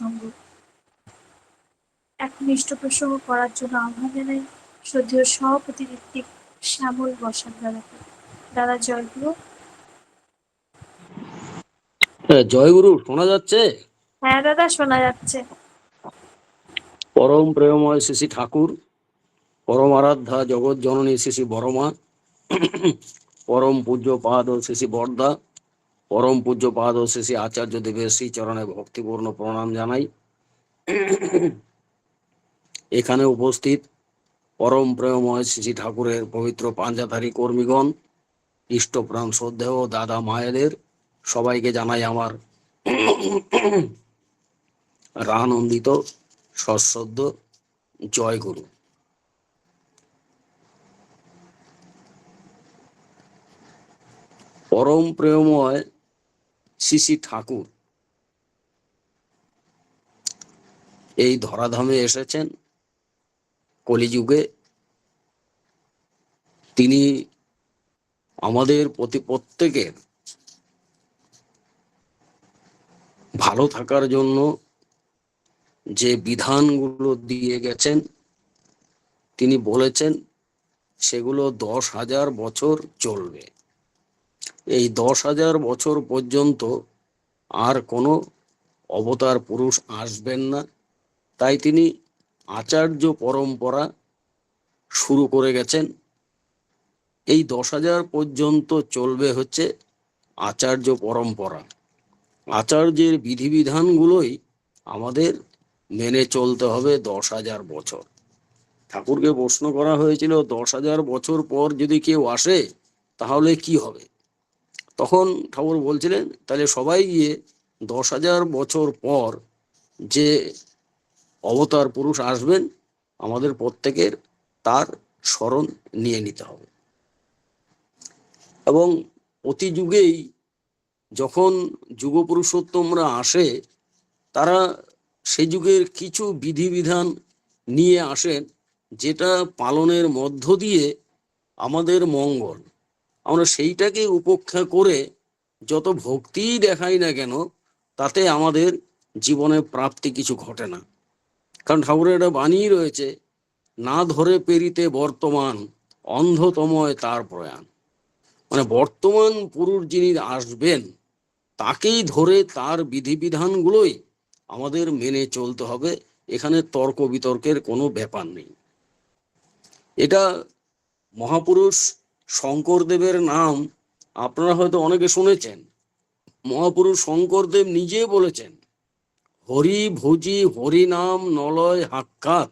প্রসঙ্গ। এখন ইষ্ট প্রসঙ্গ করার জন্য আহ্বান জানাই শ্রদ্ধেয় সভাপতি ঋত্বিক শ্যামল বসাক দাদাকে। দাদা জয়গুরু জয়গুরু শোনা যাচ্ছে? হ্যাঁ দাদা শোনা যাচ্ছে। পরম প্রেমময় শ্রী শ্রী ঠাকুর পরম আরাধ্যা জগৎ জননী শ্রী শ্রী বড়মা পরম পূজ্য পাদ শ্রী বর্দা পরম পূজ্য পাদ শ্রী আচার্য দেবের শ্রী চরণে ভক্তিপূর্ণ প্রণাম জানাই। এখানে উপস্থিত পরম প্রেমময় শ্রী শ্রী ঠাকুরের পবিত্র পাঞ্জাধারী কর্মীগণ, ইষ্টপ্রাণ শ্রদ্ধেয় দাদা মায়েদের সবাইকে জানাই আমার রানন্দিত সশ্রদ্ধ জয় গুরু। পরম প্রেমময় শ্রী ঠাকুর। এই ধরাধামে এসেছেন কলিযুগে। তিনি আমাদের প্রতি প্রত্যেকের ভালো থাকার জন্য যে বিধানগুলো দিয়ে গেছেন, তিনি বলেছেন, সেগুলো দশ হাজার বছর চলবে। এই দশ হাজার বছর পর্যন্ত আর কোনো অবতার পুরুষ আসবেন না। তাই তিনি আচার্য পরম্পরা শুরু করে গেছেন। এই দশ হাজার পর্যন্ত চলবে হচ্ছে আচার্য পরম্পরা। আচার্যের বিধিবিধানগুলোই আমাদের মেনে চলতে হবে দশ হাজার বছর। ঠাকুরকে প্রশ্ন করা হয়েছিল, দশ হাজার বছর পর যদি কেউ আসে, তাহলে কি হবে? তখন ঠাকুর বলছিলেন, তাহলে সবাই গিয়ে দশ হাজার বছর পর যে অবতার পুরুষ আসবেন, আমাদের প্রত্যেকের তার স্মরণ নিয়ে নিতে হবে। এবং প্রতি যুগেই যখন যুগ পুরুষোত্তমরা আসে, তারা সে যুগের কিছু বিধিবিধান নিয়ে আসেন, যেটা পালনের মধ্য দিয়ে আমাদের মঙ্গল। আমরা সেইটাকে উপেক্ষা করে যত ভক্তিই দেখাই না কেন, তাতে আমাদের জীবনে প্রাপ্তি কিছু ঘটে না। কারণ ঠাকুরের একটা বাণী রয়েছে, না ধরে পেরিতে বর্তমান, অন্ধতময় তার প্রয়াণ। মানে বর্তমান পুরুষ যিনি আসবেন, তাকেই ধরে তার বিধিবিধানগুলোই আমাদের মেনে চলতে হবে। এখানে তর্ক বিতর্কের কোনো ব্যাপার নেই। এটা মহাপুরুষ শঙ্করদেবের নাম আপনারা হয়তো অনেকে শুনেছেন। মহাপুরুষ শঙ্করদেব নিজে বলেছেন, হরি ভোজি হরি নাম নলয় হাক্কাত।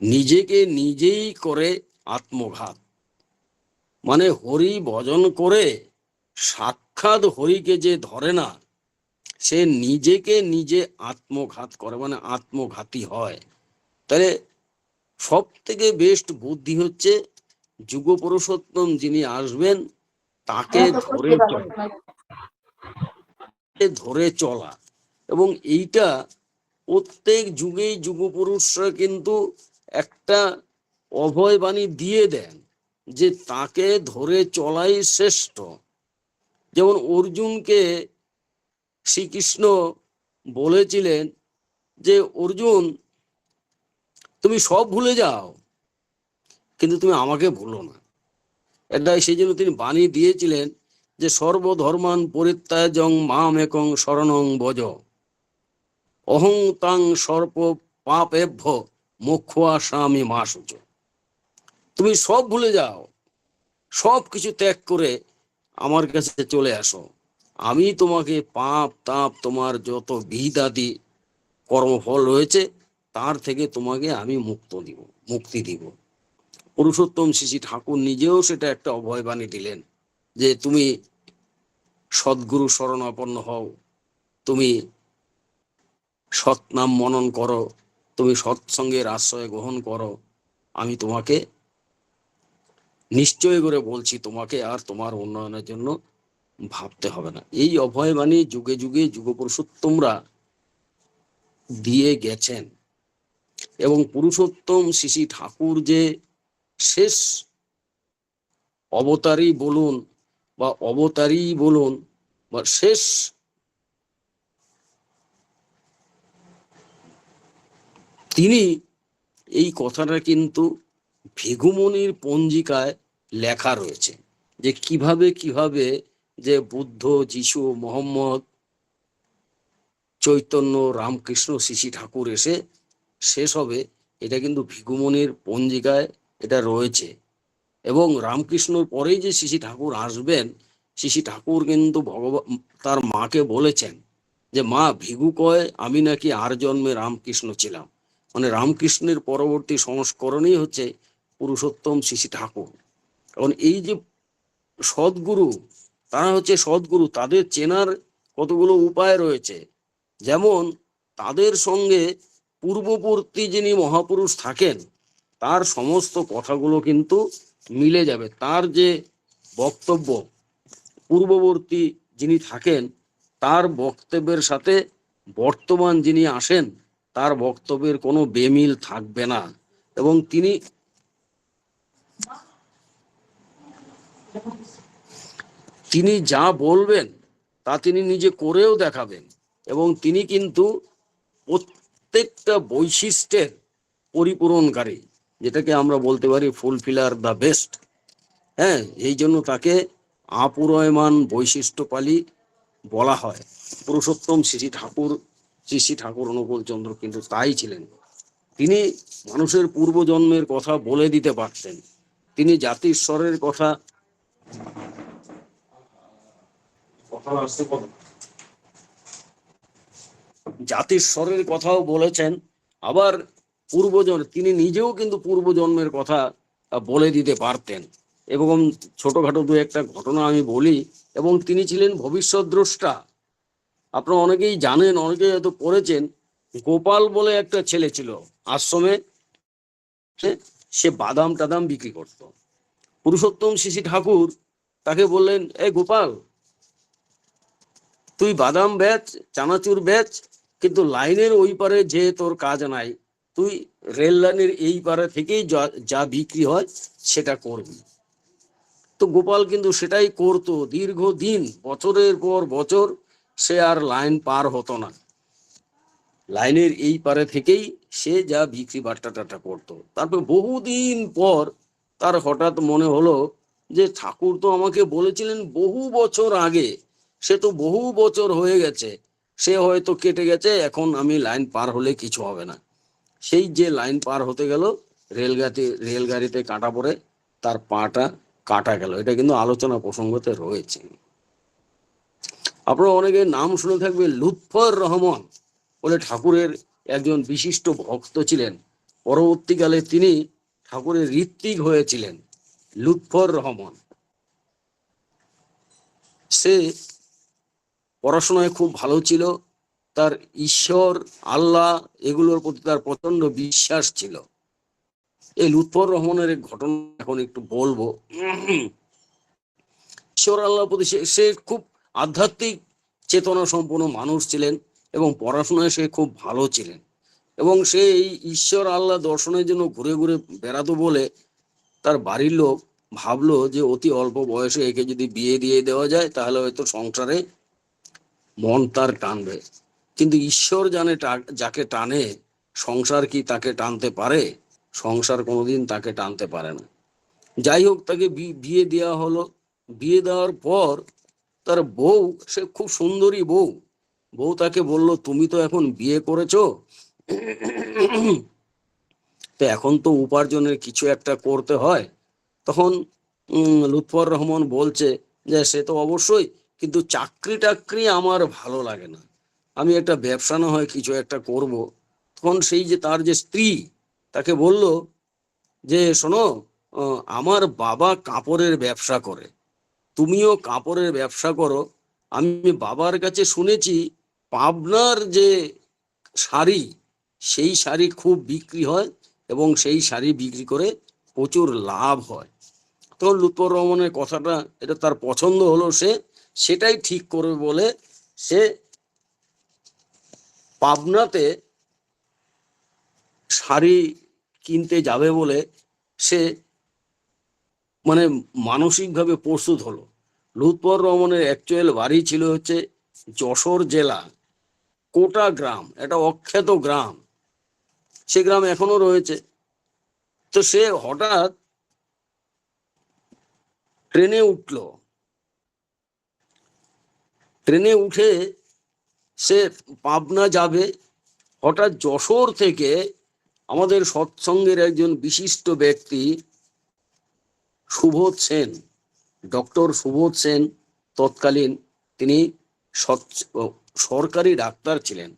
নিজেকে নিজেই করে আত্মঘাত। মানে হরি ভজন করে সাক্ষাৎ হরিকে যে ধরে না, সে নিজেকে নিজে আত্মঘাত করে মানে আত্মঘাতী হয়। তাহলে সব থেকে বেস্ট বুদ্ধি হচ্ছে যুগ পুরুষোত্তম যিনি আসবেন তাকে ধরে চলা। ধরে চলা। এবং এইটা প্রত্যেক যুগ পুরুষরা কিন্তু একটা অভয় বাণী দিয়ে দেন যে তাকে ধরে চলাই শ্রেষ্ঠ। যেমন অর্জুনকে শ্রীকৃষ্ণ বলেছিলেন যে অর্জুন তুমি সব ভুলে যাও। কিন্তু তুমি আমাকে ভুলো না। এটা সেই জন্য তিনি বাণী দিয়েছিলেন যে সর্বধর্মান পরিত্যাজং মাম একং শরণং বজ। অহং তাং সর্প পাপেভ্য মোক্ষা স্বামী মাসুচ। তুমি সব ভুলে যাও। সব কিছু ত্যাগ করে আমার কাছে চলে আসো। আমি তোমাকে পাপ, তাপ, তোমার যত বিহিতাদি কর্মফল রয়েছে, তার থেকে তোমাকে আমি মুক্ত দিব, মুক্তি দিব। পুরুষোত্তম শিশি ঠাকুর নিজেও সেটা একটা অভয়বাণী দিলেন যে তুমি সদ্গুরু শরণাপন্ন হও, তুমি সৎনাম মনন করো, তুমি সৎসঙ্গের আশ্রয় গ্রহণ করো। আমি তোমাকে নিশ্চয় করে বলছি, তোমাকে আর তোমার উন্নয়নের জন্য ভাবতে হবে না। এই অভয়বাণী যুগে যুগে যুগ পুরুষোত্তমরা দিয়ে গেছেন। এবং পুরুষোত্তম শিশি ঠাকুর যে শেষ। অবতারই বলুন বা অবতারই বলুন বা শেষ। তিনি এই কথাটা কিন্তু ভৃগুমনির পঞ্জিকায় লেখা রয়েছে যে কীভাবে কীভাবে যে বুদ্ধ যিশু মোহাম্মদ চৈতন্য রামকৃষ্ণ শিশি ঠাকুর এসে শেষ হবে, এটা কিন্তু ভিগুমনির পঞ্জিকায় এটা রয়েছে। এবং রামকৃষ্ণর পরেই যে শিশি ঠাকুর আসবেন, শিশি ঠাকুর কিন্তু ভগবান তার মাকে বলেছেন যে, মা, ভিগু কয়, আমি নাকি আর জন্মে রামকৃষ্ণ ছিলাম। মানে রামকৃষ্ণের পরবর্তী সংস্করণই হচ্ছে পুরুষোত্তম শিশি ঠাকুর। কারণ এই যে সদ্গুরু, তারা হচ্ছে সদ্গুরু, তাদের চেনার কতগুলো উপায় রয়েছে? যেমন, তাদের সঙ্গে পূর্ববর্তী যিনি মহাপুরুষ থাকেন তার সমস্ত কথাগুলো কিন্তু মিলে যাবে। তার যে বক্তব্য, পূর্ববর্তী যিনি থাকেন, তার বক্তব্যের সাথে বর্তমান যিনি আসেন, তার বক্তব্যের কোনো বেমিল থাকবে না। এবং তিনি তিনি যা বলবেন, তা তিনি নিজে করেও দেখাবেন। এবং তিনি কিন্তু প্রত্যেকটা বৈশিষ্ট্যের পরিপূরণকারী। যেটাকে আমরা বলতে পারি ফুলফিলার দ্য বেস্ট। হ্যাঁ এই জন্য তাকে আপুরয়মান বৈশিষ্ট্যপালী বলা হয়। পুরুষোত্তম শ্রী ঠাকুর, শ্রী শ্রী ঠাকুর অনুকূল চন্দ্র কিন্তু তাই ছিলেন। তিনি মানুষের পূর্বজন্মের কথা বলে দিতে পারতেন। তিনি জাতিস্বরের কথা কথা জাতির স্বরের কথাও বলেছেন। আবার পূর্বজন, তিনি নিজেও কিন্তু পূর্বজন্মের কথা বলে দিতে পারতেন। এবং ছোটখাটো দু একটা ঘটনা আমি বলি, এবং তিনি ছিলেন ভবিষ্যৎ দ্রষ্টা আপনারা অনেকেই জানেন, অনেকেই হয়তো পড়েছেন, গোপাল বলে একটা ছেলে ছিল আশ্রমে, সে- সে বাদাম টাদাম বিক্রি করত। পুরুষোত্তম শিশি ঠাকুর তাকে বললেন, এ গোপাল, তুই বাদাম বেচ, চানাচুর বেচ, কিন্তু লাইনের ওই পারে যে তোর কাজ নাই তুই রেল লাইনের এই পারে থেকেই যা- যা বিক্রি হয় সেটা করবি। তো গোপাল কিন্তু সেটাই করতো। দীর্ঘদিন, বছরের পর বছর সে আর লাইন পার হতো না। লাইনের এই পারে থেকেই সে যা বিক্রি বাট্টাটা করতো। তারপর বহুদিন পর তার হঠাৎ মনে হলো যে ঠাকুর তো আমাকে বলেছিলেন বহু বছর আগে, সে তো বহু বছর হয়ে গেছে, সে হয়তো কেটে গেছে, এখন আমি লাইন পার হলে কিছু হবে না। সেই যে লাইন পার হতে গেল রেলগাড়ি রেলগাড়িতে কাটা পড়ে, তার পাটা কাটা গেল। এটা কিন্তু আলোচনা প্রসঙ্গতে রয়েছে। আপনারা অনেকে নাম শুনে থাকবে, লুৎফর রহমান বলে ঠাকুরের একজন বিশিষ্ট ভক্ত ছিলেন। পরবর্তীকালে তিনি ঠাকুরের ঋত্বিক হয়েছিলেন, লুৎফর রহমান। সে পড়াশোনায় খুব ভালো ছিল তার ঈশ্বর, আল্লাহ এগুলোর প্রতি তার প্রচণ্ড বিশ্বাস ছিল। এই লুৎফর রহমানের ঘটনা এখন একটু বলব। ঈশ্বর, আল্লাহর প্রতি সে- খুব আধ্যাত্মিক চেতনা সম্পন্ন মানুষ ছিলেন এবং পড়াশোনায় সে খুব ভালো ছিলেন। এবং সে এই ঈশ্বর, আল্লাহ দর্শনের জন্য ঘুরে ঘুরে বেড়াতো বলে তার বাড়ির লোক ভাবলো যে অতি অল্প বয়সে একে যদি বিয়ে দিয়ে দেওয়া যায়, তাহলে হয়তো সংসারে মন তার টানবে। কিন্তু ঈশ্বর জানে যাকে টানে, সংসার কি তাকে টানতে পারে? সংসার কোনোদিন তাকে টানতে পারে না। যাই হোক, তাকে বিয়ে দেওয়া হলো। বিয়ে দেওয়ার পর তার বউ, সে খুব সুন্দরী বউ। বউ তাকে বলল, তুমি তো এখন বিয়ে করেছ? তো এখন তো উপার্জনের কিছু একটা করতে হয়। তখন লুৎফর রহমান বলছে যে, সে তো অবশ্যই, কিন্তু চাকরি টাকরি আমার ভালো লাগে না। আমি একটা ব্যবসা না হয় কিছু একটা করব। তখন সেই যে তার যে স্ত্রী, তাকে বলল যে, শোনো আমার বাবা কাপড়ের ব্যবসা করে। তুমিও কাপড়ের ব্যবসা করো। আমি বাবার কাছে শুনেছি পাবনার যে শাড়ি, সেই শাড়ি খুব বিক্রি হয় এবং সেই শাড়ি বিক্রি করে প্রচুর লাভ হয়। তখন লুৎফর রহমানের কথাটা, এটা তার পছন্দ হলো সে, সেটাই ঠিক করবে বলে সে পাবনাতে শাড়ি কিনতে যাবে বলে সে মানে মানসিকভাবে প্রস্তুত হলো। লুৎফর রহমানের অ্যাকচুয়াল বাড়ি ছিল হচ্ছে যশোর জেলা, কোটা গ্রাম এটা অখ্যাত গ্রাম। সে গ্রাম এখনও রয়েছে। তো সে হঠাৎ ট্রেনে উঠল। ট্রেনে উঠে সে পাবনা যাবে, হঠাৎ যশোর থেকে আমাদের সৎসঙ্গের একজন বিশিষ্ট ব্যক্তি সুবোধ সেন, ডক্টর সুবোধ সেন, তৎকালীন তিনি সরকারি ডাক্তার ছিলেন।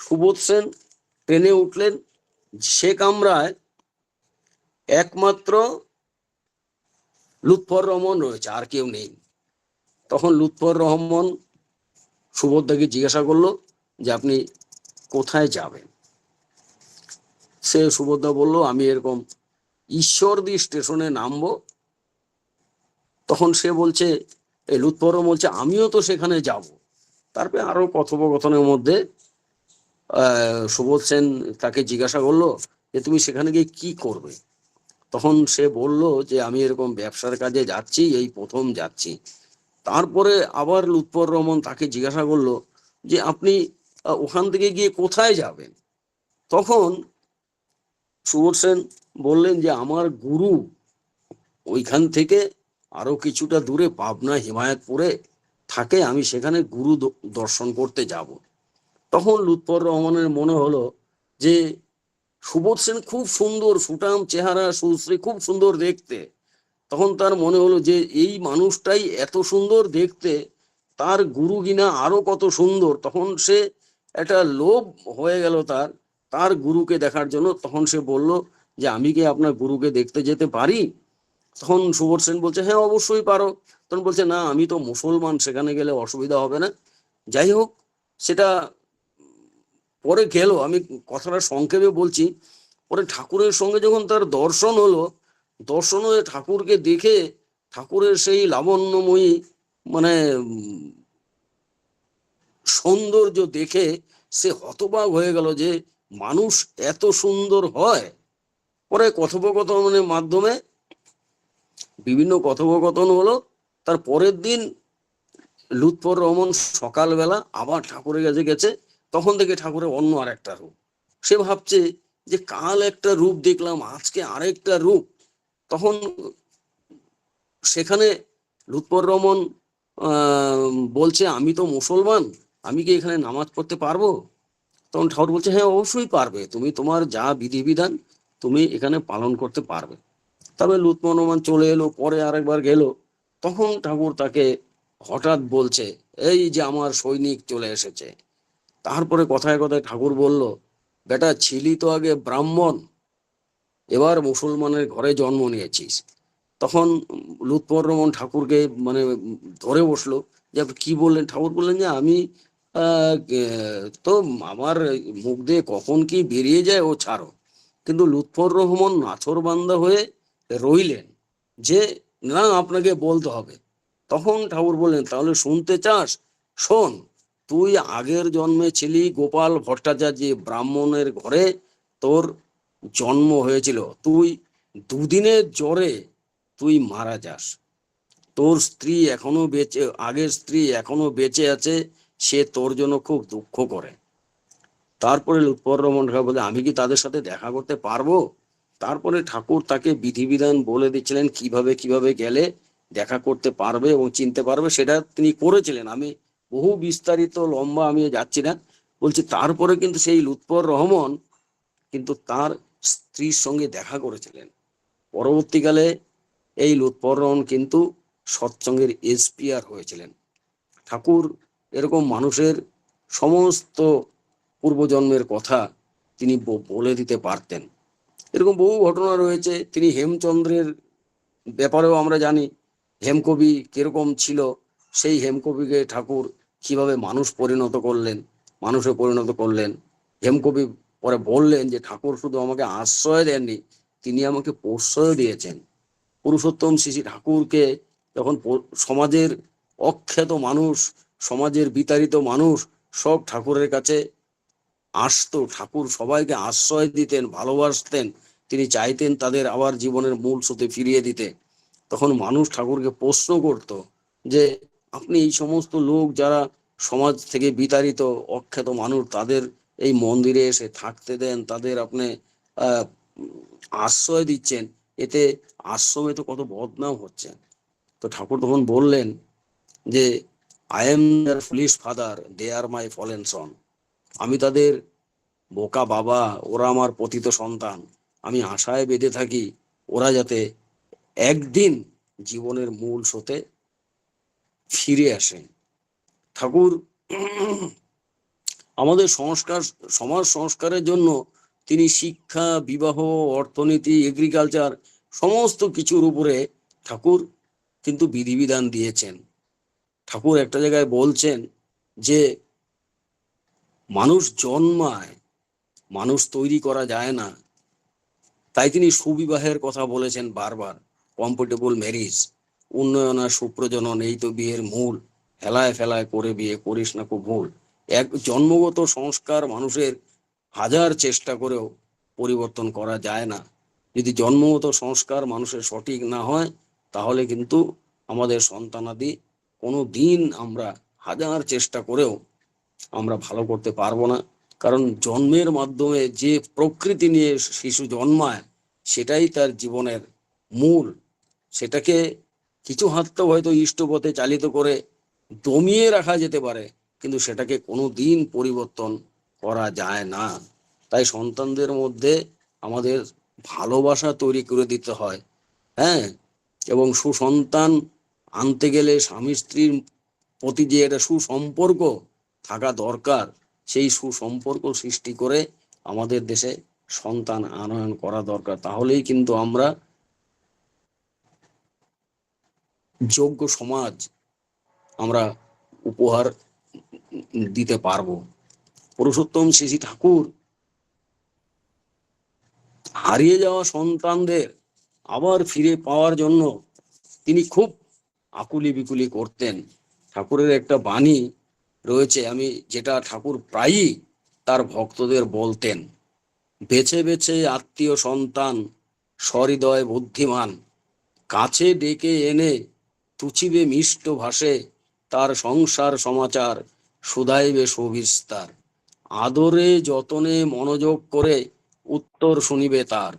সুবোধ সেন ট্রেনে উঠলেন, সে কামরায় একমাত্র লুৎফর রহমান রয়েছে, আর কেউ নেই। তখন লুৎফর রহমান সুবোধদাকে জিজ্ঞাসা করল যে আপনি কোথায় যাবেন? সে সুভদ্রা বলল, আমি এরকম ঈশ্বরদী স্টেশনে নামবো। তখন সে বলছে এই লুৎফর বলছে, আমিও তো সেখানে যাব। তারপরে আরও কথোপকথনের মধ্যে সুবোধ সেন তাকে জিজ্ঞাসা করল যে, তুমি সেখানে গিয়ে কি করবে? তখন সে বলল যে, আমি এরকম ব্যবসার কাজে যাচ্ছি, এই প্রথম যাচ্ছি। তারপরে আবার লুৎফর রহমান তাকে জিজ্ঞাসা করল যে, আপনি ওখান থেকে গিয়ে কোথায় যাবেন? তখন সুবোধ সেন বললেন যে, আমার গুরু ওইখান থেকে আরও কিছুটা দূরে, পাবনা, হিমায়তপুরে থাকে, আমি সেখানে গুরু দর্শন করতে যাব। তখন লুৎফর রহমানের মনে হলো যে, সুবোধ সেন খুব সুন্দর সুটাম চেহারা, সুশ্রী, খুব সুন্দর দেখতে। তখন তার মনে হলো যে এই মানুষটাই এত সুন্দর দেখতে, তার গুরু কিনা আরও কত সুন্দর। তখন সে একটা লোভ হয়ে গেল তার তার গুরুকে দেখার জন্য। তখন সে বলল যে, আমি কি আপনার গুরুকে দেখতে যেতে পারি? তখন সুবোধ সেন বলছে হ্যাঁ অবশ্যই পারো। তখন বলছে, না, আমি তো মুসলমান, সেখানে গেলে অসুবিধা হবে না। যাই হোক, সেটা পরে গেল আমি কথাটা সংক্ষেপে বলছি, পরে ঠাকুরের সঙ্গে যখন তার দর্শন হলো দর্শন হয়ে ঠাকুরকে দেখে ঠাকুরের সেই লাবণ্যময়ী মানে সৌন্দর্য দেখে সে হতবাক হয়ে গেল যে মানুষ এত সুন্দর হয়। পরে কথোপকথনের মাধ্যমে, বিভিন্ন কথোপকথন হলো। তার পরের দিন লুৎফর রহমান সকালবেলা আবার ঠাকুরের কাছে গেছে। তখন থেকে ঠাকুরের অন্য আর একটা রূপ। সে ভাবছে যে কাল একটা রূপ দেখলাম, আজকে আরেকটা রূপ। তখন সেখানে লুৎফর রহমান বলছে, আমি তো মুসলমান, আমি কি এখানে নামাজ পড়তে পারব? তখন ঠাকুর বলছে হ্যাঁ অবশ্যই পারবে। তুমি তোমার যা বিধিবিধান, তুমি এখানে পালন করতে পারবে। তবে লুৎফর রহমান চলে এলো, পরে আরেকবার গেল। তখন ঠাকুর তাকে হঠাৎ বলছে, এই যে আমার সৈনিক চলে এসেছে। তারপরে কথায় কথায় ঠাকুর বলল, বেটা, ছিলি তো আগে ব্রাহ্মণ এবার মুসলমানের ঘরে জন্ম নিয়েছিস। তখন লুৎফর রহমান ঠাকুরকে মানে ধরে বসল যে, কি বললেন? ঠাকুর বললেন যে, আমি তো আমার মুখ দিয়ে কখন কি বেরিয়ে যায় ও ছাড়ো। কিন্তু লুৎফর রহমান নাছর বান্দা হয়ে রইলেন যে, না, আপনাকে বলতে হবে। তখন ঠাকুর বললেন, তাহলে শুনতে চাস? শোন, তুই আগের জন্মে ছিলি গোপাল ভট্টাচার্য ব্রাহ্মণের ঘরে, তোর জন্ম হয়েছিল। তুই দুদিনের জ্বরে তুই মারা যাস। তোর স্ত্রী এখনও বেঁচে, আগের স্ত্রী এখনও বেঁচে আছে, সে তোর জন্য খুব দুঃখ করে। তারপরে লুৎপর ঠাকুর বলে, আমি কি তাদের সাথে দেখা করতে পারব? তারপরে ঠাকুর তাকে বিধিবিধান বলে দিচ্ছিলেন, কীভাবে কীভাবে গেলে দেখা করতে পারবে এবং চিনতে পারবে? সেটা তিনি করেছিলেন। আমি বহু বিস্তারিত লম্বা আমি যাচ্ছি না। বলছি, তারপরে কিন্তু সেই লুৎপর রহমান কিন্তু তার স্ত্রীর সঙ্গে দেখা করেছিলেন। পরবর্তীকালে এই লুৎপরণ কিন্তু সৎসঙ্গের এসপিআর হয়েছিলেন। ঠাকুর এরকম মানুষের সমস্ত পূর্বজন্মের কথা তিনি বলে দিতে পারতেন। এরকম বহু ঘটনা রয়েছে। তিনি হেমচন্দ্রের ব্যাপারেও আমরা জানি, হেমকবি কীরকম ছিল, সেই হেমকবিকে ঠাকুর কীভাবে মানুষ পরিণত করলেন, মানুষে পরিণত করলেন। হেমকবি পরে বললেন যে ঠাকুর শুধু আমাকে আশ্রয় দেননি, তিনি আমাকে প্রশ্রয় দিয়েছেন। পুরুষোত্তম শ্রী ঠাকুরকে যখন সমাজের অখ্যাত মানুষ, সমাজের বিতাড়িত মানুষ সব ঠাকুরের কাছে আসতো, ঠাকুর সবাইকে আশ্রয় দিতেন, ভালোবাসতেন, তিনি চাইতেন তাদের আবার জীবনের মূল স্রোতে ফিরিয়ে দিতে। তখন মানুষ ঠাকুরকে প্রশ্ন করত যে, আপনি এই সমস্ত লোক যারা সমাজ থেকে বিতাড়িত, অখ্যাত মানুষ, তাদের এই মন্দিরে এসে থাকতে দেন, তাদের আপনি আশ্রয় দিচ্ছেন, এতে আশ্রমে তো কত বদনাম হচ্ছে। তো ঠাকুর তখন বললেন যে I am their foolish father they are my fallen son আমি তাদের বোকা বাবা, ওরা আমার পতিত সন্তান। আমি আশায় বেঁধে থাকি, ওরা যাতে একদিন জীবনের মূল স্রোতে ফিরে আসে ঠাকুর আমাদের সংস্কার, সমাজ সংস্কারের জন্য তিনি শিক্ষা, বিবাহ, অর্থনীতি এগ্রিকালচার সমস্ত কিছুর উপরে ঠাকুর কিন্তু বিধিবিধান দিয়েছেন। ঠাকুর একটা জায়গায় বলছেন যে মানুষ জন্মায়, মানুষ তৈরি করা যায় না। তাই তিনি সুবিবাহের কথা বলেছেন বারবার কম্ফোর্টেবল ম্যারিজ উন্নয়ন আর সুপ্রজনন, এই তো বিয়ের মূল, হেলায় ফেলায় করে বিয়ে করিস না খুব ভুল। এক জন্মগত সংস্কার মানুষের হাজার চেষ্টা করেও পরিবর্তন করা যায় না। যদি জন্মগত সংস্কার মানুষের সঠিক না হয়, তাহলে কিন্তু আমাদের সন্তানাদি কোনো দিন আমরা হাজার চেষ্টা করেও আমরা ভালো করতে পারব না। কারণ জন্মের মাধ্যমে যে প্রকৃতি নিয়ে শিশু জন্মায়, সেটাই তার জীবনের মূল। সেটাকে কিছু হাতটা হয়তো ইষ্টপথে চালিত করে দমিয়ে রাখা যেতে পারে কিন্তু সেটাকে কোনো দিন পরিবর্তন করা যায় না। তাই সন্তানদের মধ্যে আমাদের ভালোবাসা তৈরি করে দিতে হয়। হ্যাঁ? এবং সুসন্তান আনতে গেলে স্বামী স্ত্রীর প্রতি যে একটা সুসম্পর্ক থাকা দরকার, সেই সুসম্পর্ক সৃষ্টি করে আমাদের দেশে সন্তান আনয়ন করা দরকার। তাহলেই কিন্তু আমরা যোগ্য সমাজ আমরা উপহার দিতে পারব। পুরুষোত্তম শ্রী ঠাকুর হারিয়ে যাওয়া সন্তানদের আবার ফিরে পাওয়ার জন্য তিনি খুব আকুলি বিকুলি করতেন। ঠাকুরের একটা বাণী রয়েছে, আমি যেটা ঠাকুর প্রায়ই তার ভক্তদের বলতেন, বেছে বেছে আত্মীয় সন্তান, সহৃদয় বুদ্ধিমান, কাছে ডেকে এনে তুচিবে মিষ্ট ভাষে তার সংসার সমাচার সুদাইবে সুবিস্তার। আদরে যতনে মনোযোগ করে উত্তর শুনিবে তার।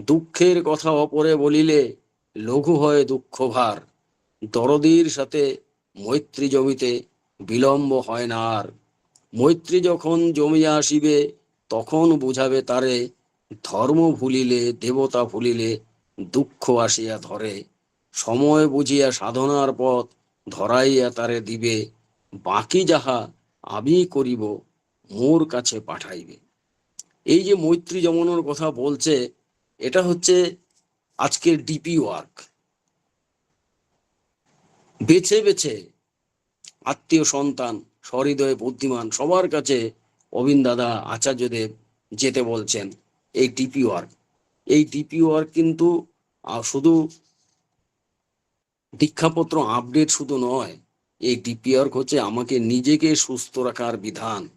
দুঃখের কথা অপরে বলিলে লঘু হয় দুঃখ ভার। দরদির সাথে মৈত্রী জমিতে বিলম্ব হয় না আর। মৈত্রী যখন জমিয়া আসিবে, তখন বুঝাবে তারে, ধর্ম ভুলিলে, দেবতা ভুলিলে দুঃখ আসিয়া ধরে। সময় বুঝিয়া সাধনার পথ ধরাইয়া তারে দিবে। বাকি যাহা আমি করিব, মোর কাছে পাঠাইবে। এই যে মৈত্রী জমানোর কথা বলছে, এটা হচ্ছে আজকের ডিপি ওয়ার্ক বেছে বেছে আত্মীয় সন্তান, সহৃদয় বুদ্ধিমান সবার কাছে অবিন দাদা আচার্যদেব যেতে বলছেন এই ডিপি ওয়ার্ক এই ডিপি ওয়ার্ক কিন্তু শুধু দীক্ষাপত্র আপডেট শুধু নয় এই ডিপি ওয়ার্ক হচ্ছে আমাকে নিজেকে সুস্থ রাখার বিধান।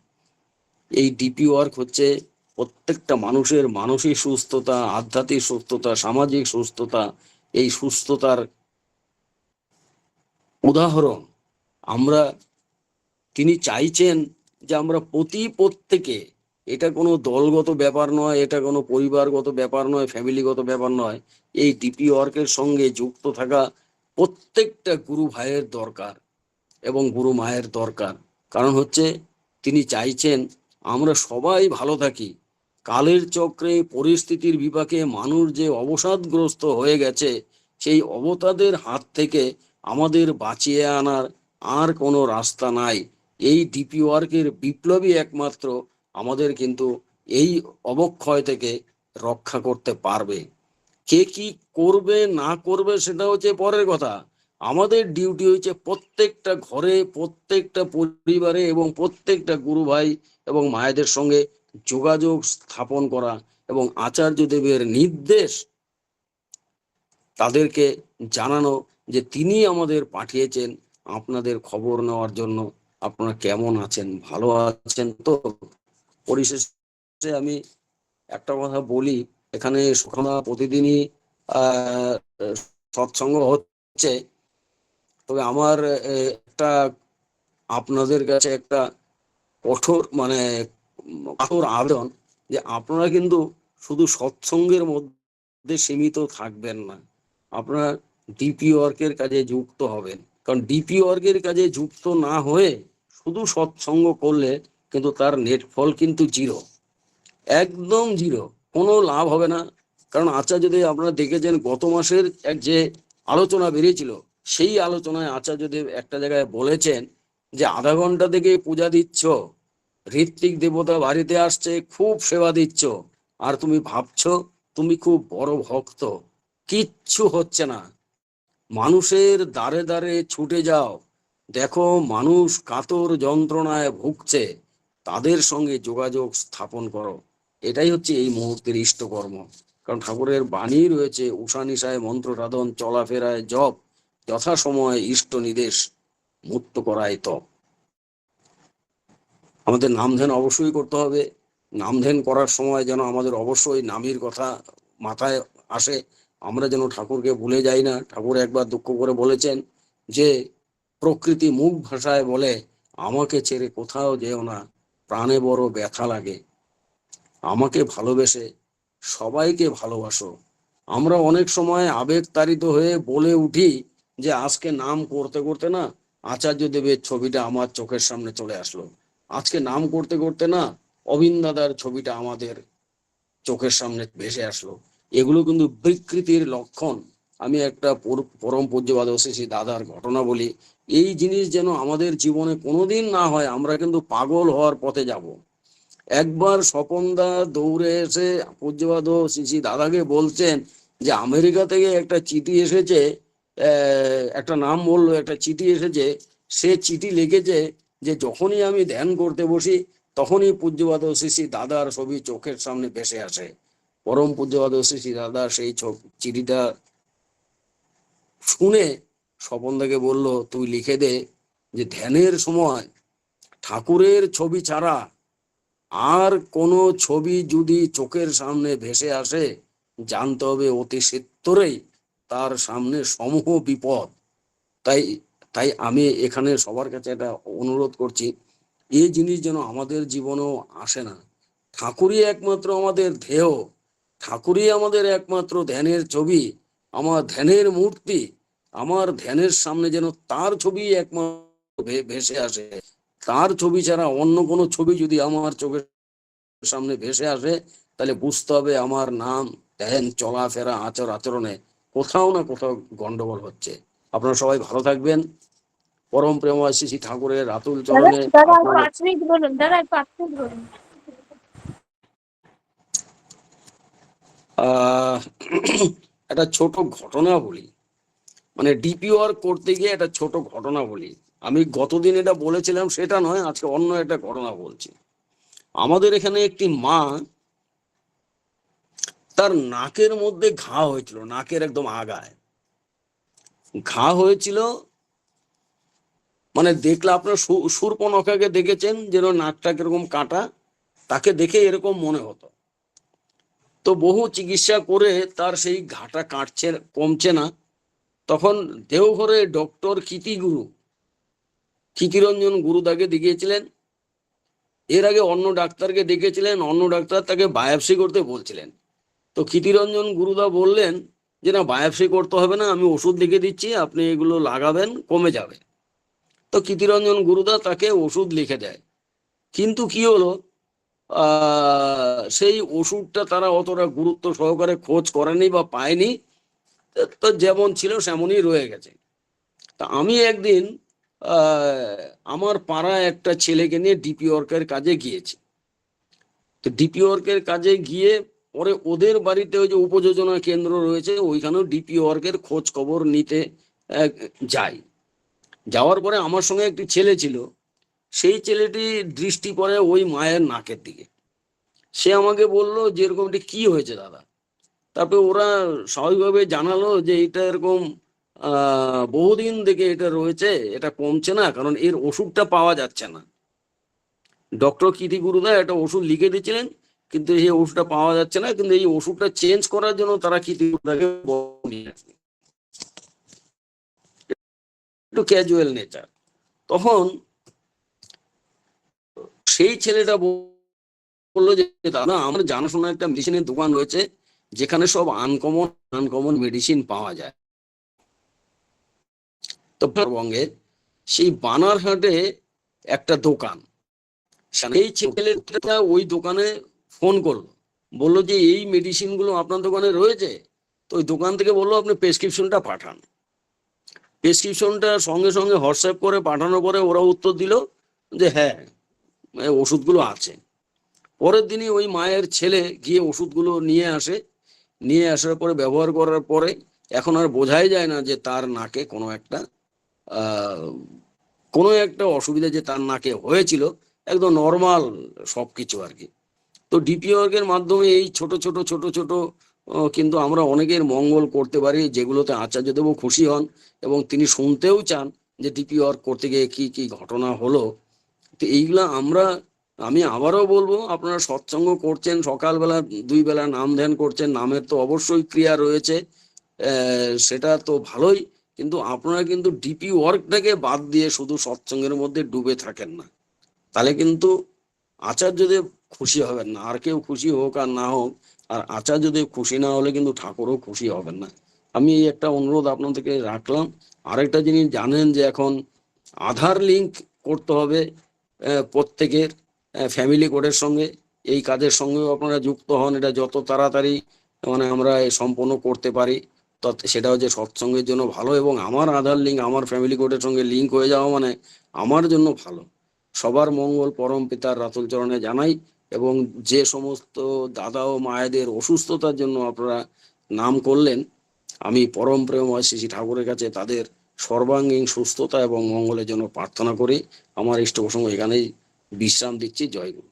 এই ডিপি ওয়ার্ক হচ্ছে প্রত্যেকটা মানুষের মানসিক সুস্থতা, আধ্যাত্মিক সুস্থতা, সামাজিক সুস্থতা, এই সুস্থতার উদাহরণ। আমরা, তিনি চাইছেন যে আমরা প্রতি প্রত্যেকে, এটা কোনো দলগত ব্যাপার নয়, এটা কোনো পরিবারগত ব্যাপার নয়, ফ্যামিলিগত ব্যাপার নয়, এই ডিপি ওয়ার্কের সঙ্গে যুক্ত থাকা প্রত্যেকটা গুরু ভাইয়ের দরকার। এবং গুরু মায়ের দরকার। কারণ হচ্ছে তিনি চাইছেন আমরা সবাই ভালো থাকি। কালের চক্রে পরিস্থিতির বিপাকে মানুষ যে অবসাদগ্রস্ত হয়ে গেছে, সেই অবতাদের হাত থেকে আমাদের বাঁচিয়ে আনার আর কোনো রাস্তা নাই। এই ডিপি ওয়ার্কের বিপ্লবী একমাত্র আমাদের কিন্তু এই অবক্ষয় থেকে রক্ষা করতে পারবে। কে কি করবে, না করবে, সেটা হচ্ছে পরের কথা। আমাদের ডিউটি হয়েছে প্রত্যেকটা ঘরে, প্রত্যেকটা পরিবারে এবং প্রত্যেকটা গুরু ভাই এবং মায়েদের সঙ্গে যোগাযোগ স্থাপন করা এবং আচার্য দেবের নির্দেশ তাদেরকে জানানো যে তিনি আমাদের পাঠিয়েছেন আপনাদের খবর নেওয়ার জন্য। আপনারা কেমন আছেন? ভালো আছেন তো? পরিশেষে আমি একটা কথা বলি, এখানে সুখনা প্রতিদিনই, আহ, সৎসঙ্গ হচ্ছে। তবে আমার একটা আপনাদের কাছে একটা কঠোর মানে কঠোর আবেদন যে আপনারা কিন্তু শুধু সৎসঙ্গের মধ্যে সীমিত থাকবেন না। আপনারা ডিপি ওয়ার্কের কাজে যুক্ত হবেন। কারণ ডিপি ওয়ার্কের কাজে যুক্ত না হয়ে শুধু সৎসঙ্গ করলে কিন্তু তার নেট ফল কিন্তু জিরো একদম জিরো কোনো লাভ হবে না। কারণ আচ্ছা যদি আপনারা দেখেছেন গত মাসের এক যে আলোচনা বেরিয়েছিল সেই আলোচনায় আচার্যদেব একটা জায়গায় বলেছেন যে আধা ঘণ্টা থেকে পূজা দিচ্ছ, ঋত্বিক দেবতা বাড়িতে আসছে, খুব সেবা দিচ্ছ। আর তুমি ভাবছ, তুমি খুব বড় ভক্ত। কিচ্ছু হচ্ছে না। মানুষের দ্বারে দ্বারে ছুটে যাও। দেখো মানুষ কাতর যন্ত্রণায় ভুগছে। তাদের সঙ্গে যোগাযোগ স্থাপন করো। এটাই হচ্ছে এই মুহূর্তের ইষ্টকর্ম। কারণ ঠাকুরের বাণী রয়েছে, উষা নিশায় মন্ত্র সাধন, চলাফেরায় জপ। যথাসময়ে ইষ্ট নির্দেশ মুক্ত করায় তপ আমাদের নাম ধ্যান অবশ্যই করতে হবে। নাম ধ্যান করার সময় যেন আমাদের অবশ্যই নামের কথা মাথায় আসে। আমরা যেন ঠাকুরকে ভুলে যাই না। ঠাকুর একবার দুঃখ করে বলেছেন যে, প্রকৃতি মুখ ভাষায় বলে, আমাকে ছেড়ে কোথাও যেও না। প্রাণে বড় ব্যথা লাগে। আমাকে ভালোবেসে সবাইকে ভালোবাসো। আমরা অনেক সময় আবেগ তাড়িত হয়ে বলে উঠি যে আজকে নাম করতে করতে না আচার্য দেবের ছবিটা আমার চোখের সামনে চলে আসলো। আজকে নাম করতে করতে না অবিন দাদার ছবিটা আমাদের চোখের সামনে ভেসে আসলো। এগুলো কিন্তু বিকৃতির লক্ষণ। আমি একটা পরম পূজ্যবাদ এসেছি দাদার ঘটনা বলি, এই জিনিস যেন আমাদের জীবনে কোনোদিন না হয়, আমরা কিন্তু পাগল হওয়ার পথে যাব। একবার স্বপনদা দৌড়ে এসে পূজ্যবাদ শিশি দাদাকে বলছেন যে আমেরিকা থেকে একটা চিঠি এসেছে একটা নাম বলল, একটা চিঠি এসেছে। সে চিঠি লিখেছে যে, যখনই আমি ধ্যান করতে বসি, তখনই পূজ্যবাদ শিশি দাদার ছবি চোখের সামনে ভেসে আসে। পরম পূজ্যবাদ শিশি দাদা সেই চিঠিটা শুনে স্বপনদাকে বলল, তুই লিখে দে যে, ধ্যানের সময় ঠাকুরের ছবি ছাড়া আর কোনো ছবি যদি চোখের সামনে ভেসে আসে, জানতে হবে অতি সত্তরেই তার সামনে সমূহ বিপদ। তাই তাই আমি এখানে সবার কাছে একটা অনুরোধ করছি এই জিনিস যেন আমাদের জীবনেও আসে না। ঠাকুরই একমাত্র আমাদের ধেয় ঠাকুরই আমাদের একমাত্র ধ্যানের ছবি, আমার ধ্যানের মূর্তি, আমার ধ্যানের সামনে যেন তার ছবি একমাত্র ভেসে আসে। তার ছবি ছাড়া অন্য কোনো ছবি যদি আমার চোখের সামনে ভেসে আসে, তাহলে বুঝতে হবে আমার নাম, ধ্যান, চলাফেরা আচর আচরণে কোথাও না কোথাও গন্ডগোল হচ্ছে। আপনারা সবাই ভালো থাকবেন। পরম প্রেম শ্রী ঠাকুরের রাতুল চরণে একটা ছোট ঘটনা বলি। মানে ডিপি ওয়ার্ক করতে গিয়ে একটা ছোট ঘটনা বলি। আমি গতদিন এটা বলেছিলাম সেটা নয় আজকে অন্য একটা ঘটনা বলছি। আমাদের এখানে একটি মা তার নাকের মধ্যে ঘা হয়েছিল, নাকের একদম আগায়। ঘা হয়েছিল মানে দেখলে আপনার সুরপনখাকে দেখেছেন, যেন নাকটা কীরকম কাটা, তাকে দেখে এরকম মনে হতো। তো বহু চিকিৎসা করে তার সেই ঘাটা কাটছে, কমছে না। তখন দেওঘরে ডক্টর কীতিগুরু কীতিরঞ্জন গুরুদাকে দেখিয়েছিলেন। এর আগে অন্য ডাক্তারকে দেখেছিলেন, অন্য ডাক্তার তাকে বায়োপসি করতে বলছিলেন। তো কীতিরঞ্জন গুরুদা বললেন যে, না, বায়োপসি করতে হবে না, আমি ওষুধ লিখে দিচ্ছি, আপনি এগুলো লাগাবেন, কমে যাবে। তো কীতিরঞ্জন গুরুদা তাকে ওষুধ লিখে দেয়। কিন্তু কি হলো? সেই ওষুধটা তারা অতটা গুরুত্ব সহকারে খোঁজ করেনি বা পায়নি। তো- যেমন ছিল সেমনই রয়ে গেছে। তা আমি একদিন আমার পাড়ায় একটা ছেলেকে নিয়ে ডিপি ওয়ার্কের কাজে গিয়েছি। তো ডিপি ওয়ার্কের কাজে গিয়ে পরে ওদের বাড়িতে ওই যে উপযোজনা কেন্দ্র রয়েছে, ওইখানেও ডিপি ওয়ার্কের খোঁজ খবর নিতে যাই যাওয়ার পরে আমার সঙ্গে একটি ছেলে ছিল, সেই ছেলেটি দৃষ্টি পড়ে ওই মায়ের নাকের দিকে। সে আমাকে বলল, যে এরকম এটি কি হয়েছে দাদা? তারপরে ওরা স্বাভাবিকভাবে জানালো যে এটা এরকম বহুদিন থেকে এটা রয়েছে, এটা কমছে না, কারণ এর ওষুধটা পাওয়া যাচ্ছে না। ডক্টর কীতি গুরুদা একটা ওষুধ লিখে দিয়েছিলেন কিন্তু এই ওষুধটা পাওয়া যাচ্ছে না, কিন্তু এই ওষুধটা চেঞ্জ করার জন্য তারা গুরুদাকে একটু ক্যাজুয়াল নেচার তখন সেই ছেলেটা বলল যে, দাদা, আমার জানাশোনা একটা মেডিসিনের দোকান রয়েছে, যেখানে সব আনকমন আনকমন মেডিসিন পাওয়া যায়। তো পশ্চিমবঙ্গে সেই বানারহাটে একটা দোকান। এই ছেলেটা ওই দোকানে ফোন করল। বলল যে, এই মেডিসিনগুলো আপনার দোকানে রয়েছে? তো ওই দোকান থেকে বলল, আপনি প্রেসক্রিপশনটা পাঠান। প্রেসক্রিপশনটা সঙ্গে সঙ্গে হোয়াটসঅ্যাপ করে পাঠানোর পরে ওরা উত্তর দিল যে হ্যাঁ ওষুধগুলো আছে। পরের দিনই ওই মায়ের ছেলে গিয়ে ওষুধগুলো নিয়ে আসে। নিয়ে আসার পরে, ব্যবহার করার পরে এখন আর বোঝাই যায় না যে, তার নাকে কোনো একটা কোনো একটা অসুবিধা যে তার নাকে হয়েছিল, একদম নর্মাল সব কিছু আর কি। তো ডিপি ওয়ার্কের মাধ্যমে এই ছোট ছোট ছোট ছোট কিন্তু আমরা অনেকের মঙ্গল করতে পারি, যেগুলোতে আচার্যদেবও খুশি হন এবং তিনি শুনতেও চান যে ডিপি ওয়ার্ক করতে গিয়ে কি কি ঘটনা হলো। তো এইগুলা আমরা, আমি আবারও বলব, আপনারা সৎসঙ্গ করছেন, সকালবেলা দুই বেলা নাম ধ্যান করছেন, নামের তো অবশ্যই ক্রিয়া রয়েছে সেটা তো ভালোই, কিন্তু আপনারা কিন্তু ডিপি ওয়ার্কটাকে বাদ দিয়ে শুধু সৎসঙ্গের মধ্যে ডুবে থাকেন না। তাহলে কিন্তু আচার্যদেব খুশি হবেন না। আর কেউ খুশি হোক আর না হোক, আর আচার যদি খুশি না হলে কিন্তু ঠাকুরও খুশি হবেন না। আমি এই একটা অনুরোধ আপনাদেরকে রাখলাম। আরেকটা জিনিস জানেন যে এখন আধার লিংক করতে হবে প্রত্যেকের ফ্যামিলি কোডের সঙ্গে। এই কাজের সঙ্গেও আপনারা যুক্ত হন। এটা যত তাড়াতাড়ি মানে আমরা সম্পন্ন করতে পারি, তত সেটা হচ্ছে সৎসঙ্গের জন্য ভালো এবং আমার আধার লিঙ্ক, আমার ফ্যামিলি কোডের সঙ্গে লিঙ্ক হয়ে যাওয়া মানে আমার জন্য ভালো। সবার মঙ্গল পরম পিতার রাতুল চরণে জানাই। এবং যে সমস্ত দাদা ও মায়েদের অসুস্থতার জন্য আপনারা নাম করলেন, আমি পরম প্রেমময় শ্রী ঠাকুরের কাছে তাদের সর্বাঙ্গীন সুস্থতা এবং মঙ্গলের জন্য প্রার্থনা করি। আমার ইষ্ট প্রসঙ্গ এখানেই বিশ্রাম দিচ্ছি। জয় গুরু।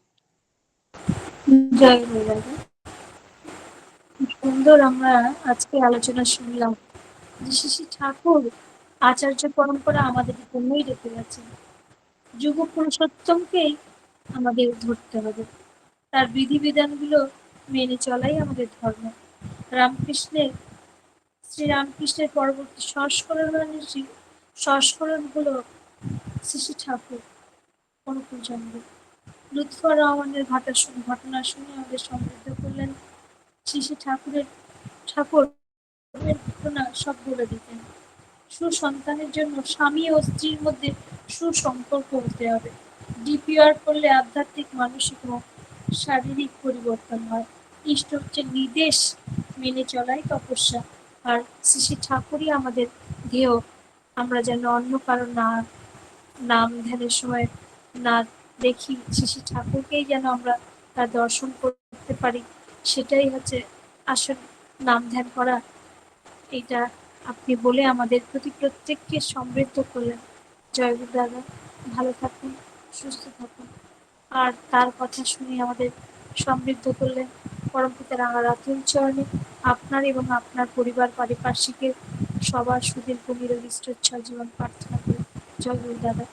সুন্দর আমরা আজকে আলোচনা শুনলাম শ্রী ঠাকুর আচার্য পরম্পরা আমাদের জন্যই রেখে আমাদের ধরতে হবে। তার বিধিবিধানগুলো মেনে চলাই আমাদের ধর্ম। রামকৃষ্ণের শ্রী রামকৃষ্ণের পরবর্তী সংস্করণ সংস্করণ হলো শ্রী ঠাকুর অনুকূল চন্দ্র লুৎফর রহমানের ঘটনা শুনে ঘটনা শুনে আমাদের সমৃদ্ধ করলেন শ্রী ঠাকুরের, ঠাকুর ঘটনা সব বলে দিতেন। সুসন্তানের জন্য স্বামী ও স্ত্রীর মধ্যে সুসম্পর্ক হতে হবে। ডিপিআর করলে আধ্যাত্মিক মানসিক ও শারীরিক পরিবর্তন হয়। ইষ্ট হচ্ছে নির্দেশ মেনে চলাই তপস্যা। আর শ্রী ঠাকুরই আমাদের ধেয় আমরা যেন অন্য কারও না, নাম ধ্যানের সময় না দেখি, শ্রী ঠাকুরকেই যেন আমরা তার দর্শন করতে পারি। সেটাই হচ্ছে আসল নাম ধ্যান করা। এটা আপনি বলে আমাদের প্রতি প্রত্যেককে সমৃদ্ধ করলেন। জয়গুর দাদা, ভালো থাকুন, সুস্থ থাকুন। আর তার কথা শুনে আমাদের সমৃদ্ধ করলেন পরমপিতা রাঙা রাতুল চরণে। আপনার এবং আপনার পরিবার পারিপার্শ্বিকের সবার সুদীর্ঘ নিরবিষ্ট জীবন প্রার্থনা করে। জয় দাদা